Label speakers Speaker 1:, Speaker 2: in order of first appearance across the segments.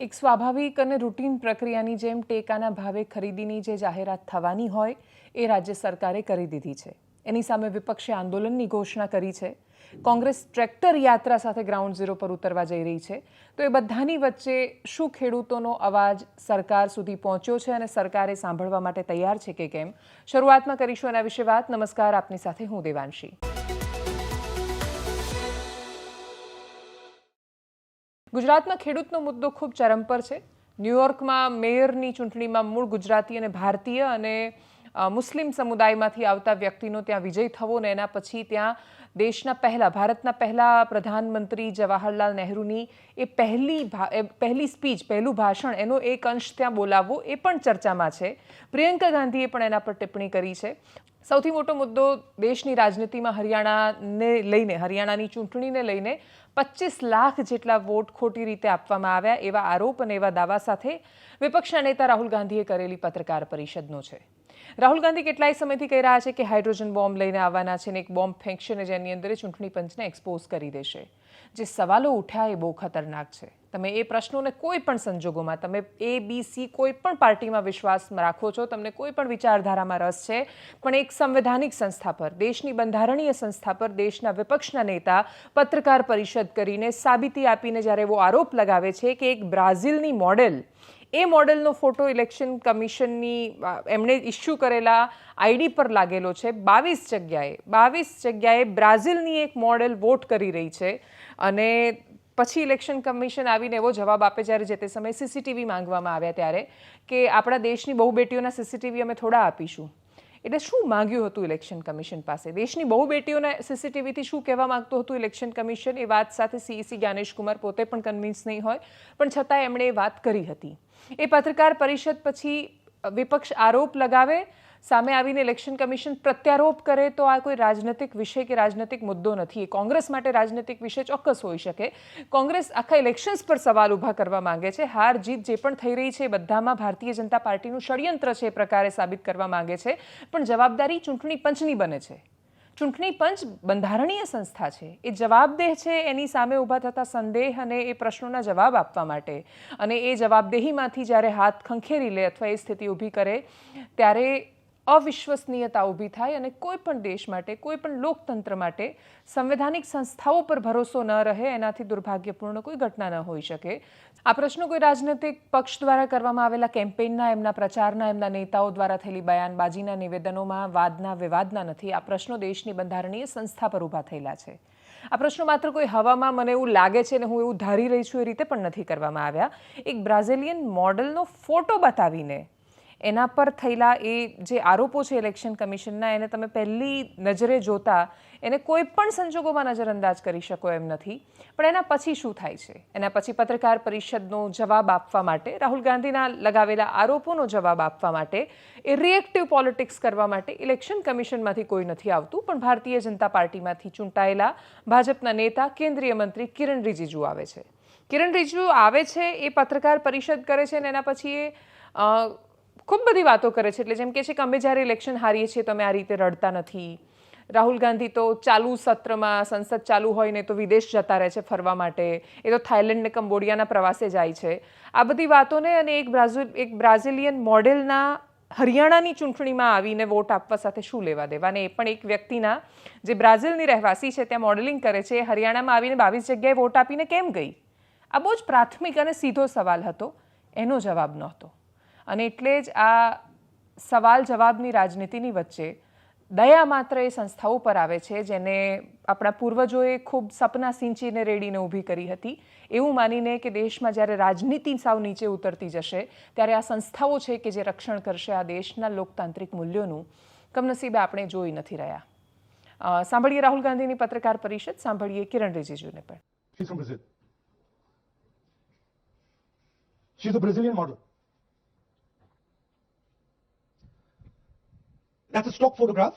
Speaker 1: એક સ્વાભાવિક અને રૂટીન પ્રક્રિયાની જેમ ટેકાના ભાવે ખરીદીની જે જાહેરાત થવાની હોય, એ રાજ્ય સરકારે કરી દીધી છે. એની સામે વિપક્ષે આંદોલનની ઘોષણા કરી છે. કોંગ્રેસ ટ્રેક્ટર યાત્રા સાથે ગ્રાઉન્ડ ઝીરો પર ઉતરવા જઈ રહી છે. તો એ બધાની વચ્ચે શું ખેડૂતોનો અવાજ સરકાર સુધી પહોંચ્યો છે અને સરકારે સાંભળવા માટે તૈયાર છે કે કેમ? શરૂઆતમાં કરીશું એના વિશે વાત. નમસ્કાર, આપની સાથે હું દેવાંશી. ગુજરાતમાં ખેડૂતનો મુદ્દો ખૂબ ચરમ પર છે. ન્યુયોર્કમાં મેયરની ચૂંટણીમાં મૂળ ગુજરાતી અને ભારતીય અને મુસ્લિમ સમુદાયમાંથી આવતા વ્યક્તિનો ત્યાં વિજય થવો ને એના પછી ત્યાં દેશના પહેલા, ભારતના પહેલા પ્રધાનમંત્રી જવાહરલાલ નહેરુની એ પહેલી પહેલી સ્પીચ, પહેલું ભાષણ, એનો એક અંશ ત્યાં બોલાવવો એ પણ ચર્ચામાં છે. પ્રિયંકા ગાંધીએ પણ એના પર ટિપ્પણી કરી છે. સૌથી મોટો મુદ્દો દેશની રાજનીતિમાં હરિયાણાને લઈને, હરિયાણાની ચૂંટણીને લઈને પચીસ લાખ જેટલા વોટ ખોટી રીતે આપવામાં આવ્યા એવા આરોપ અને એવા દાવા સાથે વિપક્ષના નેતા રાહુલ ગાંધીએ કરેલી પત્રકાર પરિષદનો છે. રાહુલ ગાંધી કેટલાય સમયથી કહી રહ્યા છે કે હાઇડ્રોજન બોમ્બ લઈને આવવાના છે ને એક બોમ્બ ફેંકશે ને જેની અંદર ચૂંટણી પંચને એક્સપોઝ કરી દેશે. જે સવાલો ઉઠ્યા એ બહુ ખતરનાક છે. તમે એ પ્રશ્નોને કોઈ પણ સંજોગોમાં, તમે એ બી સી કોઈ પણ પાર્ટીમાં વિશ્વાસ રાખો છો, તમને કોઈ પણ વિચારધારામાં રસ છે, પણ એક સંવૈધાનિક સંસ્થા પર, દેશની બંધારણીય સંસ્થા પર, દેશના વિપક્ષના નેતા પત્રકાર પરિષદ કરીને સાબિતી આપીને જ્યારે એવો આરોપ લગાવે છે કે એક બ્રાઝિલની મોડેલ, એ મોડેલનો ફોટો ઇલેક્શન કમિશનની એમણે ઇસ્યુ કરેલા આઈડી પર લાગેલો છે. બાવીસ જગ્યાએ બાવીસ જગ્યાએ બ્રાઝિલની એક મોડેલ વોટ કરી રહી છે અને પછી ઇલેક્શન કમિશન આવીને એવો જવાબ આપે જ્યારે જે તે સમયે સીસીટીવી માંગવામાં આવ્યા ત્યારે કે આપણા દેશની બહુ બેટીઓના સીસીટીવી અમે થોડા આપીશું. એટલે શું માંગ્યું હતું ઇલેક્શન કમિશન પાસે? દેશની બહુ બેટીઓના સીસીટીવીથી શું કહેવા માંગતું હતું ઇલેક્શન કમિશન? એ વાત સાથે સીઈસી જ્ઞાનેશ કુમાર પોતે પણ કન્વિન્સ નહીં હોય. પણ છતાં એમણે એ વાત કરી હતી. એ પત્રકાર પરિષદ પછી વિપક્ષ આરોપ લગાવે સામે આવીને ઇલેક્શન કમિશન પ્રત્યારોપ કરે તો આ કોઈ રાજનૈતિક વિષય કે રાજનૈતિક મુદ્દો નથી. કોંગ્રેસ માટે રાજનૈતિક વિષય ચોક્કસ હોઈ શકે. કોંગ્રેસ આખા ઇલેક્શન્સ પર સવાલ ઊભા કરવા માંગે છે. હાર જીત જે પણ થઈ રહી છે બધામાં ભારતીય જનતા પાર્ટીનું ષડયંત્ર છે એ પ્રકારે સાબિત કરવા માંગે છે. પણ જવાબદારી ચૂંટણી પંચની બને છે. ચૂંટણી પંચ બંધારણીય સંસ્થા છે. એ જવાબદેહ છે એની સામે ઊભા થતા સંદેહ અને એ પ્રશ્નોના જવાબ આપવા માટે. અને એ જવાબદેહીમાંથી જ્યારે હાથ ખંખેરી લે અથવા એ સ્થિતિ ઊભી કરે, ત્યારે અવિશ્વસનીયતા ઊભી થાય અને કોઈ પણ દેશ માટે કોઈ પણ લોકતંત્ર માટે સંવૈધાનિક સંસ્થાઓ પર ભરોસો ન રહે, એનાથી દુર્ભાગ્યપૂર્ણ કોઈ ઘટના ન હોઈ શકે. આ પ્રશ્નો કોઈ રાજનૈતિક પક્ષ દ્વારા કરવામાં આવેલા કેમ્પેઇનના, એમના પ્રચારના, એમના નેતાઓ દ્વારા થયેલી બયાનબાજીના નિવેદનોમાં વાદના, વિવાદના નથી. આ પ્રશ્નો દેશની બંધારણીય સંસ્થા પર ઊભા થયેલા છે. આ પ્રશ્નો માત્ર કોઈ હવામાં મને એવું લાગે છે ને હું એવું ધારી રહી છું એ રીતે પણ નથી કરવામાં આવ્યા. એક બ્રાઝિલિયન મોડલનો ફોટો બતાવીને એના પર થયેલા એ જે આરોપો છે ઇલેક્શન કમિશનના એને તમે પહેલી નજરે જોતા એને કોઈ પણ સંજોગોમાં નજરઅંદાજ કરી શકો એમ નથી. પણ એના પછી શું થાય છે? એના પછી પત્રકાર પરિષદનો જવાબ આપવા માટે, રાહુલ ગાંધીના લગાવેલા આરોપોનો જવાબ આપવા માટે, એ રિએક્ટિવ પોલિટિક્સ કરવા માટે ઇલેક્શન કમિશનમાંથી કોઈ નથી આવતું. પણ ભારતીય જનતા પાર્ટીમાંથી ચૂંટાયેલા ભાજપના નેતા, કેન્દ્રીય મંત્રી કિરણ રિજિજુ આવે છે. કિરણ રિજિજુ આવે છે, એ પત્રકાર પરિષદ કરે છે અને એના પછી એ ખૂબ બધી વાતો કરે છે. એટલે જેમ કે છે કે અમે જ્યારે ઇલેક્શન હારીએ છીએ તો અમે આ રીતે રડતા નથી. રાહુલ ગાંધી તો ચાલુ સત્રમાં સંસદ ચાલુ હોય ને તો વિદેશ જતા રહે છે ફરવા માટે. એ તો થાઇલેન્ડ ને કંબોડિયાના પ્રવાસે જાય છે. આ બધી વાતોને અને એક બ્રાઝિલ, એક બ્રાઝિલિયન મોડેલના હરિયાણાની ચૂંટણીમાં આવીને વોટ આપવા સાથે શું લેવા દેવા? અને એ પણ એક વ્યક્તિના જે બ્રાઝિલની રહેવાસી છે, ત્યાં મોડેલિંગ કરે છે. હરિયાણામાં આવીને બાવીસ જગ્યાએ વોટ આપીને કેમ ગઈ? આ બહુ જ પ્રાથમિક અને સીધો સવાલ હતો. એનો જવાબ નહોતો. અને એટલે જ આ સવાલ જવાબની રાજનીતિની વચ્ચે દયા માત્ર એ સંસ્થાઓ પર આવે છે જેને આપણા પૂર્વજોએ ખૂબ સપના સિંચીને રેડીને ઊભી કરી હતી. એવું માનીને કે દેશમાં જ્યારે રાજનીતિ સાવ નીચે ઉતરતી જશે, ત્યારે આ સંસ્થાઓ છે કે જે રક્ષણ કરશે આ દેશના લોકતાંત્રિક મૂલ્યોનું, કમનસીબે આપણે જોઈ નથી રહ્યા. સાંભળીએ રાહુલ ગાંધીની પત્રકાર પરિષદ, સાંભળીએ કિરણ રિજિજુને પણ.
Speaker 2: She's a Brazilian model. That's a stock photograph.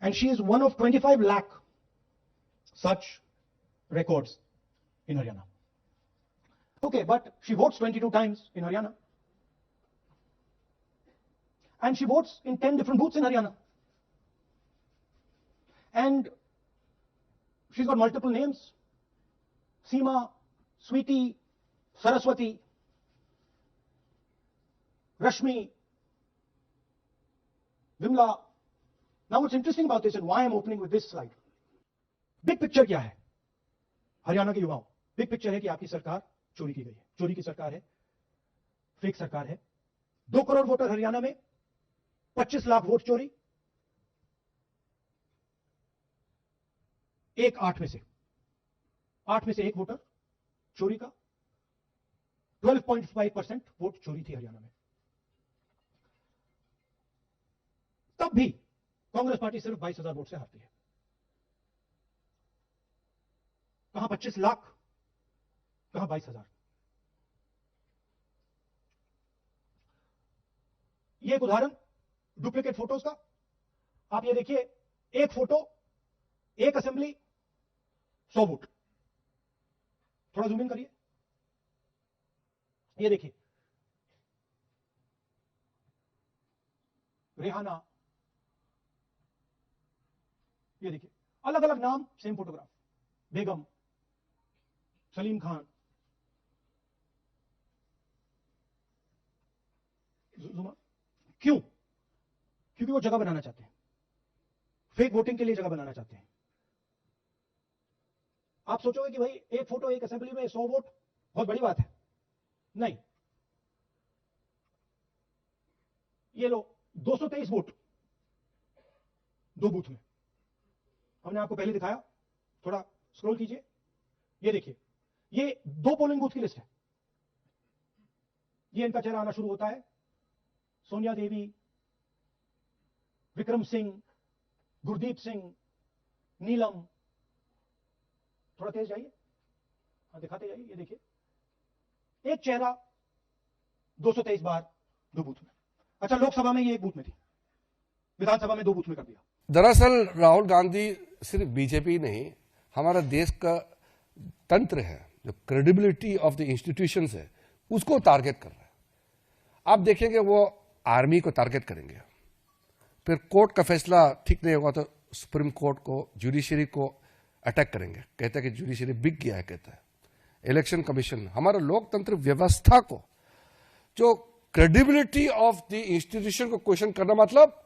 Speaker 2: And she is one of 25 lakh such records in Haryana. Okay, but she votes 22 times in Haryana. And she votes in 10 different booths in Haryana. And she's got multiple names Seema, Sweetie, Saraswati, Rashmi, Vimla. Now, what's interesting about this and why I'm opening with this slide? Big picture क्या है? हरियाणा के युवाओं big picture है कि आपकी सरकार चोरी की गई है। चोरी की सरकार है फेक सरकार है। दो करोड़ वोटर हरियाणा में 25 लाख वोट चोरी। एक आठ में से आठ में से एक वोटर चोरी का। 12.5 परसेंट वोट चोरी थी हरियाणा में। तब भी कांग्रेस पार्टी सिर्फ़ बाईस हज़ार वोट से हारती है। कहाँ 25 लाख, कहाँ बाईस हज़ार। ये एक उदाहरण डुप्लीकेट फ़ोटोज़ का। आप ये देखिए, एक फ़ोटो एक असेंबली सौ वोट। थोड़ा जूम इन करिए। ये देखिए, रेहाना ये देखिए अलग अलग नाम सेम फोटोग्राफ बेगम, सलीम खान। क्यों? क्योंकि वो जगह बनाना चाहते हैं। फेक वोटिंग के लिए जगह बनाना चाहते हैं। आप सोचोगे कि भाई, एक फ़ोटो एक असेंबली में सौ वोट बहुत बड़ी बात है। नहीं। ये लो 223 वोट दो बूथ में। हमने आपको पहले दिखाया, थोड़ा स्क्रॉल कीजिए। ये देखिए, ये दो पोलिंग बूथ की लिस्ट है। ये इनका चेहरा आना शुरू होता है। सोनिया देवी, विक्रम सिंह, गुरदीप सिंह, नीलम। थोड़ा तेज जाइए। हाँ दिखाते जाइए, ये देखिए। एक चेहरा 223 बार दो बूथ में। अच्छा लोकसभा में ये एक बूथ में थी। विधानसभा में दो बूथ में कर दिया।
Speaker 3: दरअसल राहुल गांधी सिर्फ़ बीजेपी नहीं, हमारा देश का तंत्र है, जो क्रेडिबिलिटी ऑफ़ द इंस्टीट्यूशन है, उसको टारगेट कर रहा है। आप देखेंगे वो आर्मी को टारगेट करेंगे। फिर कोर्ट का फैसला ठीक नहीं होगा तो सुप्रीम कोर्ट को जुडिशरी को अटैक करेंगे। कहते हैं कि जुडिशरी बिक गया है, कहता है। इलेक्शन कमीशन हमारा लोकतंत्र व्यवस्था को, जो क्रेडिबिलिटी ऑफ़ द इंस्टीट्यूशन को क्वेश्चन करना मतलब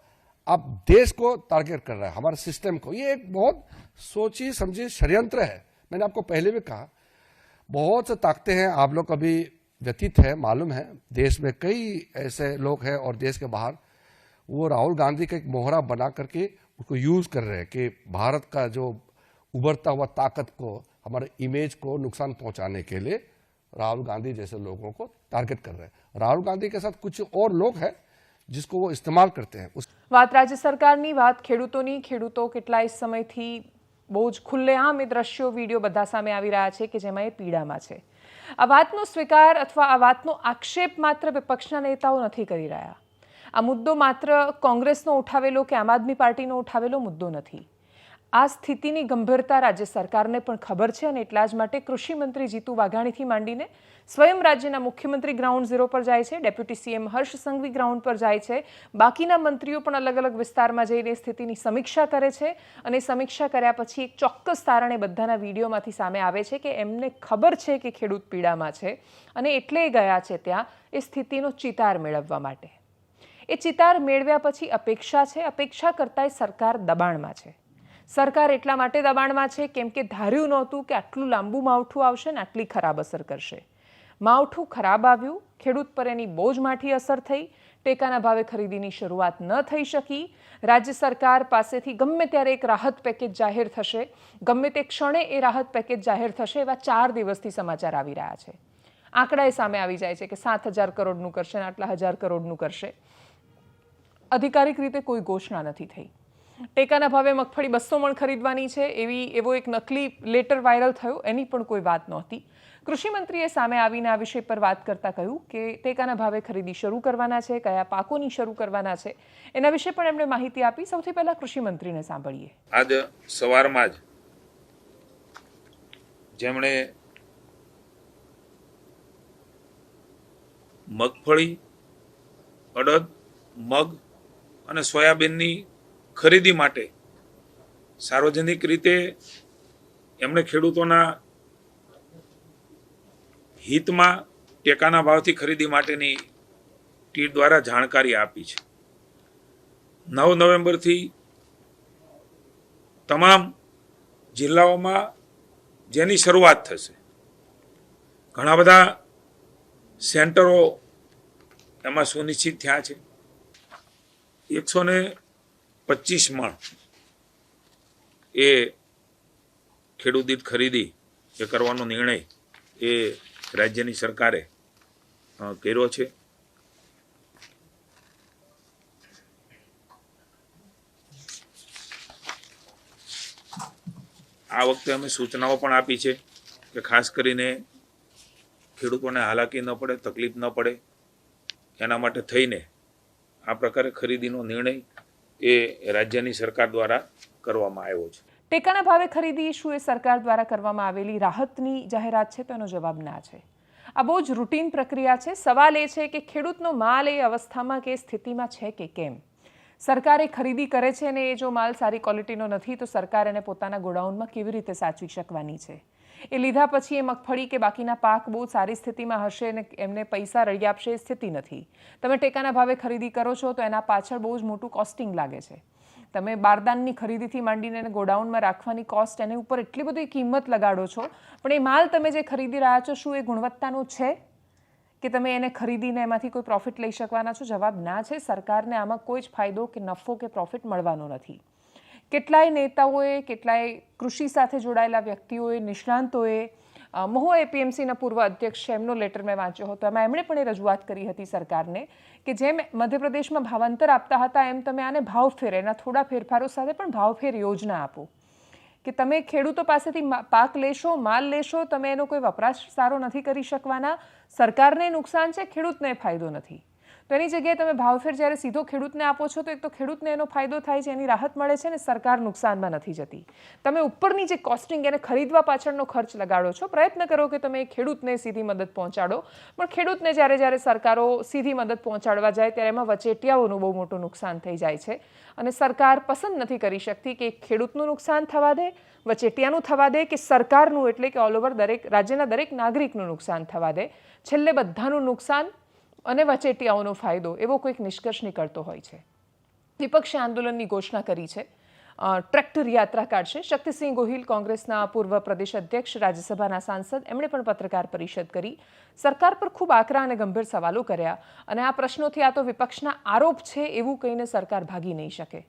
Speaker 3: आप देश को टारगेट कर रहा है, हमारे सिस्टम को। ये एक बहुत सोची, समझी षड्यंत्र है। मैंने आपको पहले भी कहा, बहुत से ताकते हैं, आप लोग अभी व्यतीत है, मालूम है, देश में कई ऐसे लोग हैं और देश के बाहर, वो राहुल गांधी का एक मोहरा बना करके उसको यूज़ कर रहे हैं कि भारत का जो उभरता हुआ ताकत को, हमारे इमेज को नुकसान पहुँचाने के लिए राहुल गांधी जैसे लोगों को टारगेट कर रहे हैं। राहुल गांधी के साथ कुछ और लोग हैं जिसको वो इस्तेमाल करते हैं उस
Speaker 1: વાત રાજ્ય સરકારની વાત ખેડૂતોની ખેડૂતો કેટલાય સમયથી બહુ જ ખુલ્લેઆમ એ દ્રશ્યો વિડીયો બધા સામે આવી રહ્યા છે કે જેમાં એ પીડામાં છે આ વાતનો સ્વીકાર અથવા આ વાતનો આક્ષેપ માત્ર વિપક્ષના નેતાઓ નથી કરી રહ્યા આ મુદ્દો માત્ર કોંગ્રેસનો ઉઠાવેલો કે આમ આદમી પાર્ટીનો ઉઠાવેલો મુદ્દો નથી આ સ્થિતિની ગંભીરતા રાજ્ય સરકારને પણ ખબર છે અને એટલા જ માટે કૃષિ મંત્રી જીતુ વાઘાણીથી માંડીને સ્વયં રાજ્યના મુખ્યમંત્રી ગ્રાઉન્ડ ઝીરો પર જાય છે, deputy CM Harsh Sanghavi ground પર જાય છે. બાકીના મંત્રીઓ પણ અલગ અલગ વિસ્તારમાં જઈને સ્થિતિની સમીક્ષા કરે છે અને સમીક્ષા કર્યા પછી એક ચોક્કસ તારણે બધાના વિડીયોમાંથી સામે આવે છે કે એમને ખબર છે કે ખેડૂત પીડામાં છે અને એટલે ગયા છે ત્યાં એ સ્થિતિનો ચિતાર મેળવવા માટે. એ ચિતાર મેળવ્યા પછી અપેક્ષા છે, અપેક્ષા કરતાંય સરકાર દબાણમાં છે. સરકાર એટલા માટે દબાણમાં છે, કેમ કે ધાર્યું નહોતું કે આટલું લાંબુ માવઠું આવશે ને આટલી ખરાબ અસર કરશે. માવઠું ખરાબ આવ્યું, ખેડૂત પર એની બહુ માઠી અસર થઈ, ટેકાના ભાવે ખરીદીની શરૂઆત ન થઈ શકી. રાજ્ય સરકાર પાસેથી ગમે ત્યારે એક રાહત પેકેજ જાહેર થશે, ગમે તે ક્ષણે એ રાહત પેકેજ જાહેર થશે એવા ચાર દિવસથી સમાચાર આવી રહ્યા છે. આંકડા એ સામે આવી જાય છે કે સાત હજાર કરોડનું કરશે ને આટલા હજાર કરોડનું કરશે. અધિકારિક રીતે કોઈ ઘોષણા નથી થઈ. ટેકાના ભાવે મગફળી બસો મણ ખરીદવાની છે. એવી, એવો એક નકલી લેટર વાયરલ થયો. એની પણ કોઈ વાત નહોતી. કૃષિમંત્રીએ સામે આવીને આ વિષય પર વાત કરતા કહ્યું કે ટેકાના ભાવે ખરીદી શરૂ કરવાના છે, કયા પાકોની શરૂ કરવાના છે. એના વિશે પણ એમણે માહિતી આપી. સૌથી પહેલા કૃષિ મંત્રીને સાંભળીએ.
Speaker 4: આજ સવારમાં જ જેમણે મગફળી, અડદ, મગ અને સોયાબીનની ખરીદી માટે સાર્વજનિક રીતે એમણે ખેડૂતોના હિતમાં ટેકાના ભાવથી ખરીદી માટેની ટીટ દ્વારા જાણકારી આપી છે. નવ નવેમ્બરથી તમામ જિલ્લાઓમાં જેની શરૂઆત થશે, ઘણા બધા સેન્ટરો એમાં સુનિશ્ચિત થયા છે. એકસો ને પચીસ મણ એ ખેડૂત ખરીદી એ કરવાનો નિર્ણય એ રાજ્યની સરકારે કર્યો છે. આ વખતે અમે સૂચનાઓ પણ આપી છે કે ખાસ કરીને ખેડૂતોને હાલાકી ન પડે, તકલીફ ન પડે, એના માટે થઈને આ પ્રકારે ખરીદીનો નિર્ણય એ રાજ્યની સરકાર દ્વારા કરવામાં આવ્યો છે.
Speaker 1: ટેકાના ભાવે ખરીદી શું એ સરકાર દ્વારા કરવામાં આવેલી રાહતની જાહેરાત છે તો એનો જવાબ ના છે. આ બહુ જ રૂટીન પ્રક્રિયા છે. સવાલ એ છે કે ખેડૂતનો માલ એ અવસ્થામાં કે સ્થિતિમાં છે કે કેમ? સરકારે ખરીદી કરે છે અને એ જો માલ સારી ક્વોલિટીનો નથી, તો સરકાર એને પોતાના ગોડાઉનમાં કેવી રીતે સાચવી શકવાની છે? એ લીધા પછી એ મગફળી કે બાકીના પાક બહુ સારી સ્થિતિમાં હશે અને એમને પૈસા રળી આપશે એ સ્થિતિ નથી. તમે ટેકાના ભાવે ખરીદી કરો છો તો એના પાછળ બહુ જ મોટું કોસ્ટિંગ લાગે છે. તમે બારદાનની ખરીદીથી માંડીને એને ગોડાઉનમાં રાખવાની કોસ્ટ એની ઉપર એટલી બધી કિંમત લગાડો છો. પણ એ માલ તમે જે ખરીદી રહ્યા છો, શું એ ગુણવત્તાનો છે? કે તમે એને ખરીદીને એમાંથી કોઈ પ્રોફિટ લઈ શકવાના છો? જવાબ ના છે. સરકારને આમાં કોઈ જ ફાયદો કે નફો કે પ્રોફિટ મળવાનો નથી. કેટલાય નેતાઓએ, કેટલાય કૃષિ સાથે જોડાયેલા વ્યક્તિઓએ, નિષ્ણાંતોએ મહુવા એપીએમસીના પૂર્વ અધ્યક્ષ એમનો લેટર મેં વાંચ્યો હતો. એમાં એમણે પણ એ રજૂઆત કરી હતી સરકારને કે જેમ મધ્યપ્રદેશમાં ભાવાંતર આપતા હતા, એમ તમે આને ભાવફેર એના થોડા ફેરફારો સાથે પણ ભાવફેર યોજના આપો. કે તમે ખેડૂતો પાસેથી પાક લેશો, માલ લેશો, તમે એનો કોઈ વપરાશ સારો નથી કરી શકવાના. સરકારને નુકસાન છે, ખેડૂતને ફાયદો નથી. તો એની જગ્યાએ તમે ભાવફેર જ્યારે સીધો ખેડૂતને આપો છો, તો એક તો ખેડૂતને એનો ફાયદો થાય છે, એની રાહત મળે છે ને સરકાર નુકસાનમાં નથી જતી. તમે ઉપરની જે કોસ્ટિંગ એને ખરીદવા પાછળનો ખર્ચ લગાડો છો, પ્રયત્ન કરો કે તમે ખેડૂતને સીધી મદદ પહોંચાડો. પણ ખેડૂતને જ્યારે જ્યારે સરકારો સીધી મદદ પહોંચાડવા જાય, ત્યારે એમાં વચેટિયાઓનું બહુ મોટું નુકસાન થઈ જાય છે. અને સરકાર પસંદ નથી કરી શકતી કે ખેડૂતનું નુકસાન થવા દે, વચેટિયાનું થવા દે કે સરકારનું, એટલે કે ઓલ ઓવર દરેક રાજ્યના દરેક નાગરિકનું નુકસાન થવા દે. છેલ્લે બધાનું નુકસાન અને વચેટિયાઓનો ફાયદો એવો કોઈક નિષ્કર્ષ નીકળતો હોય છે. વિપક્ષે આંદોલનની ઘોષણા કરી છે. ટ્રેક્ટર યાત્રા કાઢશે. શક્તિસિંહ ગોહિલ કોંગ્રેસના પૂર્વ પ્રદેશ અધ્યક્ષ, રાજ્યસભાના સાંસદ, એમણે પણ પત્રકાર પરિષદ કરી. સરકાર પર ખૂબ આકરા અને ગંભીર સવાલો કર્યા અને આ પ્રશ્નોથી આ તો વિપક્ષના આરોપ છે એવું કહીને સરકાર ભાગી નહીં શકે.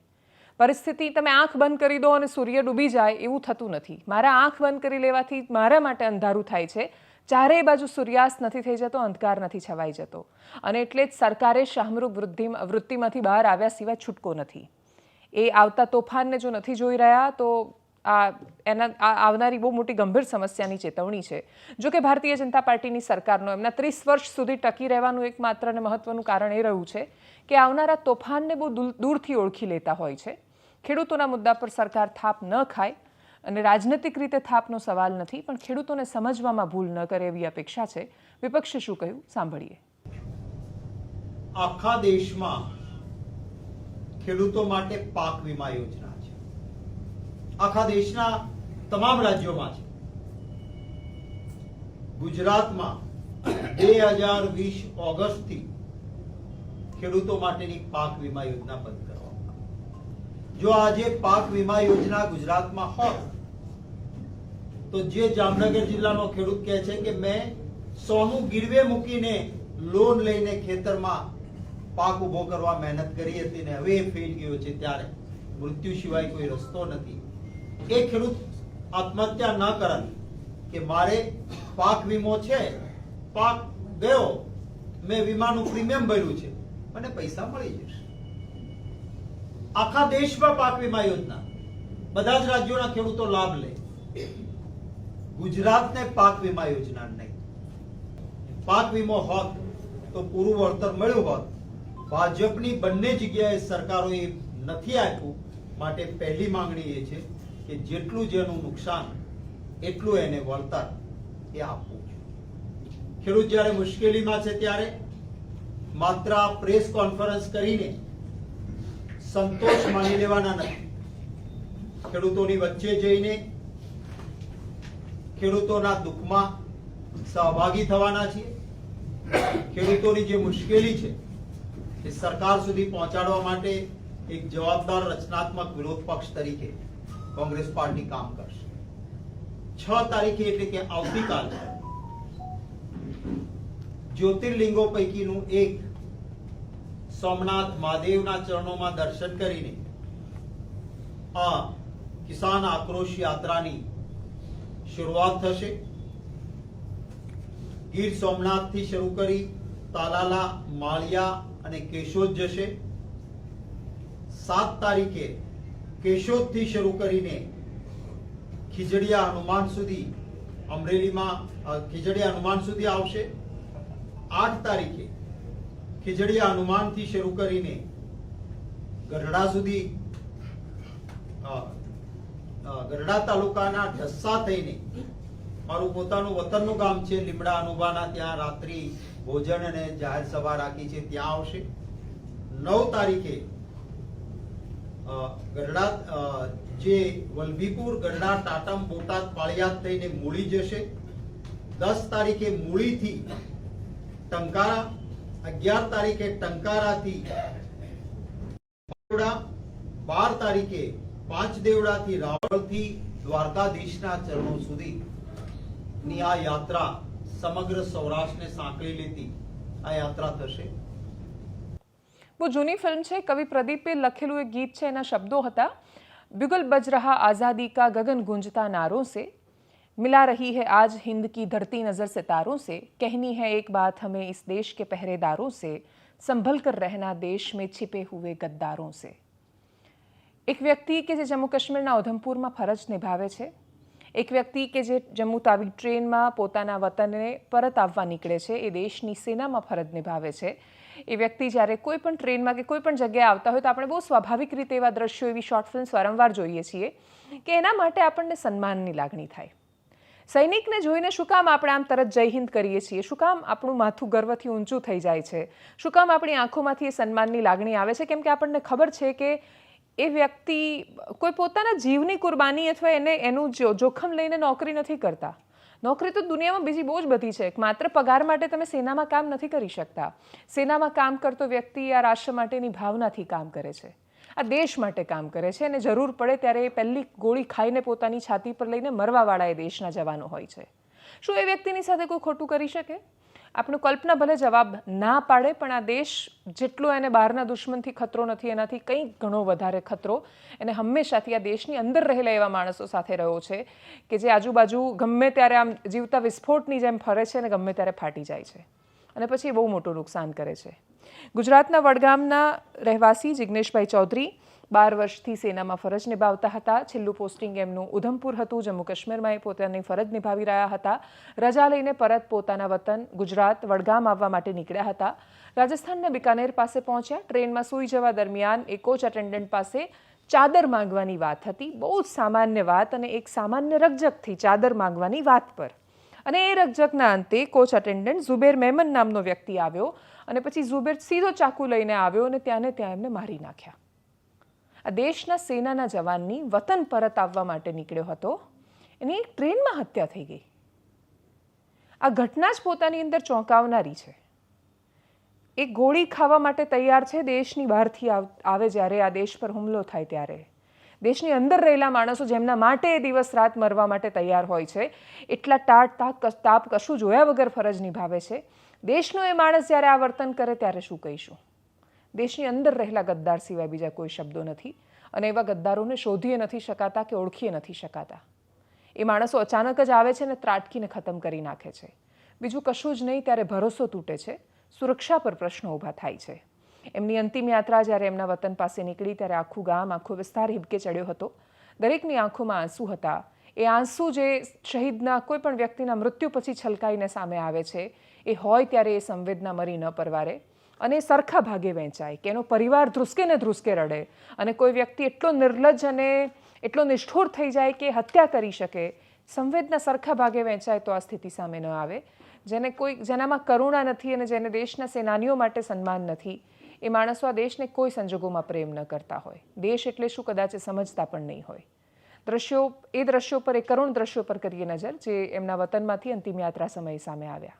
Speaker 1: પરિસ્થિતિ, તમે આંખ બંધ કરી દો અને સૂર્ય ડૂબી જાય એવું થતું નથી. મારા આંખ બંધ કરી લેવાથી મારા માટે અંધારું થાય છે. ચારેય બાજુ સૂર્યાસ્ત નથી થઈ જતો, અંધકાર નથી છવાઈ જતો. અને એટલે જ સરકારે શાહમૃગ વૃદ્ધિ વૃત્તિમાંથી બહાર આવ્યા સિવાય છૂટકો નથી. એ આવતા તોફાનને જો નથી જોઈ રહ્યા, તો આ, એના, આ આવનારી બહુ મોટી ગંભીર સમસ્યાની ચેતવણી છે. જો કે ભારતીય જનતા પાર્ટીની સરકારનો એમના ત્રીસ વર્ષ સુધી ટકી રહેવાનું એકમાત્ર અને મહત્વનું કારણ એ રહ્યું છે કે આવનારા તોફાનને બહુ દૂર- દૂરથી ઓળખી લેતા હોય છે. ખેડૂતોના મુદ્દા પર સરકાર થાપ ન ખાય અને રાજનૈતિક રીતે થાપનો સવાલ નથી, પણ ખેડૂતોને સમજવામાં ભૂલ ન કરે એવી અપેક્ષા છે. વિપક્ષે શું કહ્યું? સાંભળીએ.
Speaker 5: આખા દેશમાં ખેડૂતો માટે પાક વીમા યોજના છે. આખા દેશના તમામ રાજ્યોમાં છે. ગુજરાતમાં બે હજાર વીસ ઓગસ્ટથી ખેડૂતો માટેની પાક વીમા યોજના બંધ. જો આજે પાક વીમા યોજના ગુજરાતમાં હોત, તો જે જામનગર જિલ્લાનો ખેડૂત કહે છે કે મેં સોનું ગીરવે મૂકીને લોન લઈને ખેતરમાં પાક ઊભો કરવા મહેનત કરી હતી ને હવે એ ફેલ ગયો છે ત્યારે. મૃત્યુ સિવાય કોઈ રસ્તો નથી. એ ખેડૂત આત્મહત્યા ન કરત કે મારે પાક વીમો છે, પાક ગયો, મેં વીમાનું પ્રીમિયમ ભર્યું છે, મને પૈસા મળી જશે. આખા દેશમાં પાક વીમા યોજના. બધા જ રાજ્યોના ખેડૂતો લાભ લે. ગુજરાતને પાક વીમા યોજના નહીં. પાક વીમો હોત તો પૂરું વળતર મળ્યું હોત. ભાજપની બંને જગ્યાએ સરકારોએ નથી આપ્યું. માટે પહેલી માંગણી એ છે કે જેટલું જેનું નુકસાન, એટલું એને વળતર એ આપવું ખેડૂત જ્યારે મુશ્કેલીમાં છે ત્યારે માત્ર પ્રેસ કોન્ફરન્સ કરીને સંતોષ માની લેવાના નથી. ખેડૂતોની વચ્ચે જઈને ખેડૂતોના દુઃખમાં સહભાગી થવાના છીએ. ખેડૂતોની જે મુશ્કેલી છે, એ સરકાર સુધી પહોંચાડવા માટે એક જવાબદાર, રચનાત્મક વિરોધ પક્ષ તરીકે કોંગ્રેસ પાર્ટી કામ કરશે. છ તારીખે એટલે કે આવતીકાલ, જ્યોતિર્લિંગો પૈકીનું એક સોમનાથ મહાદેવના ચરણોમાં દર્શન કરીને આ કિસાન આક્રોશ યાત્રાની શરૂઆત થશે. ગીર સોમનાથથી શરૂ કરી તાલાલા, માળિયા અને કેશોદ જશે. સાત તારીખે કેશોદથી શરૂ કરીને ખીજડીયા હનુમાન સુધી અમરેલીમાં ખીજડીયા હનુમાન સુધી આવશે. આઠ તારીખે ખીજડીયા હનુમાનથી શરૂ કરીને ગઢડા સુધી ગઢડા તાલુકાના ઢસ્સા થઈને મારું પોતાનું વતનનું ગામ છે, લીમડા અનુભાના ત્યાં રાત્રિ ભોજન અને જાહેર સભા રાખી છે, ત્યાં આવશે. નવ તારીખે ગઢડા જે વલભીપુર, ગઢડા, ટાટમ, બોટાદ, પાળિયાદ થઈને મૂળી જશે. દસ તારીખે મૂળીથી ટંકારા અગિયાર તારીખે ટંકારાથી બાર તારીખે પાંચ દેવડાથી રાવળથી દ્વારકાધીશના ચરણો સુધી. ની આ યાત્રા સમગ્ર સૌરાષ્ટ્રને સાંકળી લેતી આ યાત્રા થશે.
Speaker 1: બહુ જૂની ફિલ્મ છે. કવિ પ્રદીપે લખેલું એક ગીત છે. એના શબ્દો હતા, બિગલ બજ રહા આઝાદી કા ગગન ગુંજતા નારો से मिला रही है आज हिंद की धरती नज़र सितारों से कहनी है एक बात हमें इस देश के पहरेदारों से संभल कर रहना देश में छिपे हुए गद्दारों से એક વ્યક્તિ કે જે જમ્મુ કાશ્મીરના ઉધમપુરમાં ફરજ નિભાવે છે એક વ્યક્તિ કે જે જમ્મુ તાવી ટ્રેનમાં પોતાના વતનને પરત આવવા નીકળે છે એ દેશની સેનામાં ફરજ નિભાવે છે એ વ્યક્તિ જ્યારે કોઈ પણ ટ્રેનમાં કે કોઈ પણ જગ્યાએ આવતા હોય તો આપણે બહુ સ્વાભાવિક રીતે એવા દ્રશ્યો એવી શોર્ટ ફિલ્મ્સ વારંવાર જોઈએ છીએ કે એના માટે આપણને સન્માનની લાગણી થાય સૈનિકને જોઈને શું કામ આપણે આમ તરત જય હિન્દ કરીએ છીએ? શું કામ આપણું માથું ગર્વથી ઊંચું થઈ જાય છે? શું કામ આપણી આંખોમાંથી એ સન્માનની લાગણી આવે છે? કેમ કે આપણને ખબર છે કે એ વ્યક્તિ કોઈ પોતાના જીવની કુરબાની અથવા એને એનું જોખમ લઈને નોકરી નથી કરતા. નોકરી તો દુનિયામાં બીજી બહુ જ બધી છે. માત્ર પગાર માટે તમે સેનામાં કામ નથી કરી શકતા. સેનામાં કામ કરતો વ્યક્તિ આ રાષ્ટ્ર માટેની ભાવનાથી કામ કરે છે. આ દેશ માટે કામ કરે છે અને જરૂર પડે ત્યારે એ પહેલી ગોળી ખાઈને પોતાની છાતી પર લઈને મરવાવાળા એ દેશના જવાનો હોય છે. શું એ વ્યક્તિની સાથે કોઈ ખોટું કરી શકે? આપણું કલ્પના ભલે જવાબ ના પાડે, પણ આ દેશ જેટલો એને બહારના દુશ્મનથી ખતરો નથી, એનાથી કંઈ ઘણો વધારે ખતરો. એને હંમેશાથી આ દેશની અંદર રહેલા એવા માણસો સાથે રહ્યો છે કે જે આજુબાજુ ગમે ત્યારે આમ જીવતા વિસ્ફોટની જેમ ફરે છે અને ગમે ત્યારે ફાટી જાય છે. અને પછી બહુ મોટું નુકસાન કરે છે. ગુજરાતના વડગામના રહેવાસી જિગ્નેશભાઈ ચૌધરી બાર વર્ષથી સેનામાં ફરજ નિભાવતા હતા. છેલ્લું પોસ્ટિંગ એમનું ઉધમપુર હતું. જમ્મુ કાશ્મીરમાં એ પોતાની ફરજ નિભાવી રહ્યા હતા. રજા લઈને પરત પોતાના વતન ગુજરાત વડગામ આવવા માટે નીકળ્યા હતા. રાજસ્થાનના બિકાનેર પાસે પહોંચ્યા. ટ્રેનમાં સૂઈ જવા દરમિયાન એ કોચ અટેન્ડન્ટ પાસે ચાદર માંગવાની વાત હતી. બહુ જ સામાન્ય વાત અને એક સામાન્ય રકજકથી ચાદર માંગવાની વાત પર. અને એ રકજકના અંતે કોચ અટેન્ડન્ટ ઝુબેર મેમન નામનો વ્યક્તિ આવ્યો અને પછી ઝુબેર સીધો ચાકુ લઈને આવ્યો અને ત્યાંને ત્યાં એમને મારી નાખ્યા. આ દેશના સેનાના જવાનની વતન પરત આવવા માટે નીકળ્યો હતો. એની એક ટ્રેનમાં હત્યા થઈ ગઈ. આ ઘટના જ પોતાની અંદર ચોંકાવનારી છે. એ ગોળી ખાવા માટે તૈયાર છે દેશની બહારથી આવે જ્યારે આ દેશ પર હુમલો થાય ત્યારે. દેશની અંદર રહેલા માણસો જેમના માટે દિવસ રાત મરવા માટે તૈયાર હોય છે, એટલા ટાટ તાક તાપ કશું જોયા વગર ફરજ નિભાવે છે. દેશનો એ માણસ જ્યારે આ વર્તન કરે ત્યારે શું કહીશું? દેશની અંદર રહેલા ગદ્દાર સિવાય બીજા કોઈ શબ્દો નથી અને એવા ગદ્દારોને શોધીએ નથી શકાતા કે ઓળખીએ નથી શકાતા. એ માણસો અચાનક જ આવે છે ને ત્રાટકીને ખતમ કરી નાખે છે. બીજું કશું જ નહીં, ત્યારે ભરોસો તૂટે છે. સુરક્ષા પર પ્રશ્નો ઊભા થાય છે. એમની અંતિમ યાત્રા જ્યારે એમના વતન પાસે નીકળી ત્યારે આખું ગામ, આખો વિસ્તાર હિબકે ચડ્યો હતો. દરેકની આંખોમાં આંસુ હતા. એ આંસુ જે શહીદના કોઈ પણ વ્યક્તિના મૃત્યુ પછી છલકાઈને સામે આવે છે, એ હોય ત્યારે એ સંવેદના મરી ન પરવારે અને સરખા ભાગે વહેંચાય કે એનો પરિવાર ધ્રુસકે ને ધ્રુસકે રડે અને કોઈ વ્યક્તિ એટલો નિર્લજ્જ અને એટલો નિષ્ઠુર થઈ જાય કે હત્યા કરી શકે, સંવેદના સરખા ભાગે વહેંચાય તો આ સ્થિતિ સામે ન આવે. જેને કોઈ, જેનામાં કરુણા નથી અને જેને દેશના સેનાનીઓ માટે સન્માન નથી એ માણસો આ દેશને કોઈ સંજોગોમાં પ્રેમ ન કરતા હોય. દેશ એટલે શું કદાચ સમજતા પણ નહીં હોય. દ્રશ્યો, એ દ્રશ્યો પર, એ કરુણ દ્રશ્યો પર કરીએ નજર, જે એમના વતનમાંથી અંતિમ યાત્રા સમયે સામે આવ્યા.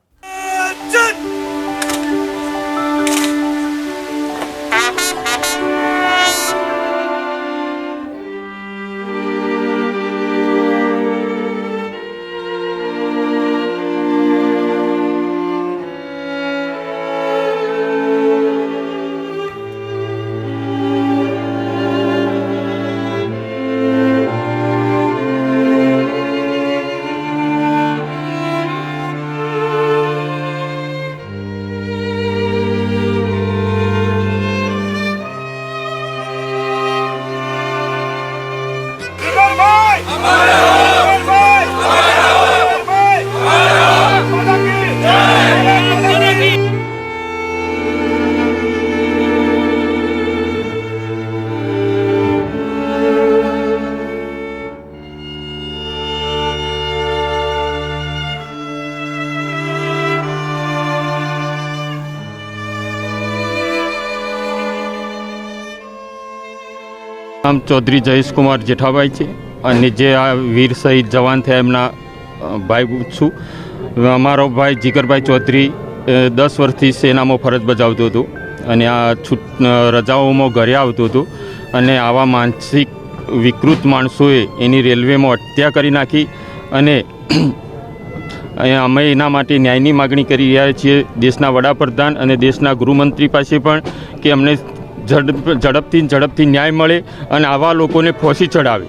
Speaker 6: નામ ચૌધરી જયેશકુમાર જેઠાભાઈ છે અને જે આ વીર શહીદ જવાન થયા એમના ભાઈ છું અમારો ભાઈ જીગરભાઈ ચૌધરી દસ વર્ષથી સેનામાં ફરજ બજાવતો હતો અને આ છૂટ રજાઓમાં ઘરે આવતો હતો અને આવા માનસિક વિકૃત માણસોએ એની રેલવેમાં હત્યા કરી નાખી અને અમે એના માટે ન્યાયની માગણી કરી રહ્યા છીએ દેશના વડાપ્રધાન અને દેશના ગૃહમંત્રી પાસે પણ કે અમને ઝડપથી ઝડપથી ન્યાય મળે અને આવા લોકોને ફોસી ચડાવે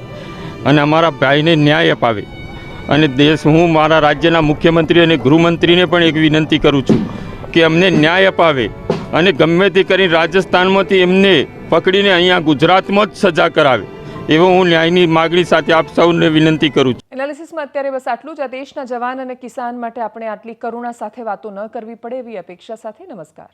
Speaker 6: અને અમારા ભાઈને ન્યાય અપાવે. અને દેશ, હું મારા રાજ્યના મુખ્યમંત્રી અને ગૃહમંત્રીને પણ એક વિનંતી કરું છું કે અમને ન્યાય અપાવે અને ગમે તે કરીને રાજસ્થાનમાંથી એમને પકડીને અહીંયા ગુજરાતમાં જ સજા કરાવે. એવો હું ન્યાયની માગણી સાથે આપ સૌને વિનંતી કરું છું.
Speaker 1: એનાલિસિસમાં અત્યારે બસ આટલું જ. આ દેશના જવાન અને કિસાન માટે આપણે આટલી કરુણા સાથે વાતો ન કરવી પડે એવી અપેક્ષા સાથે નમસ્કાર.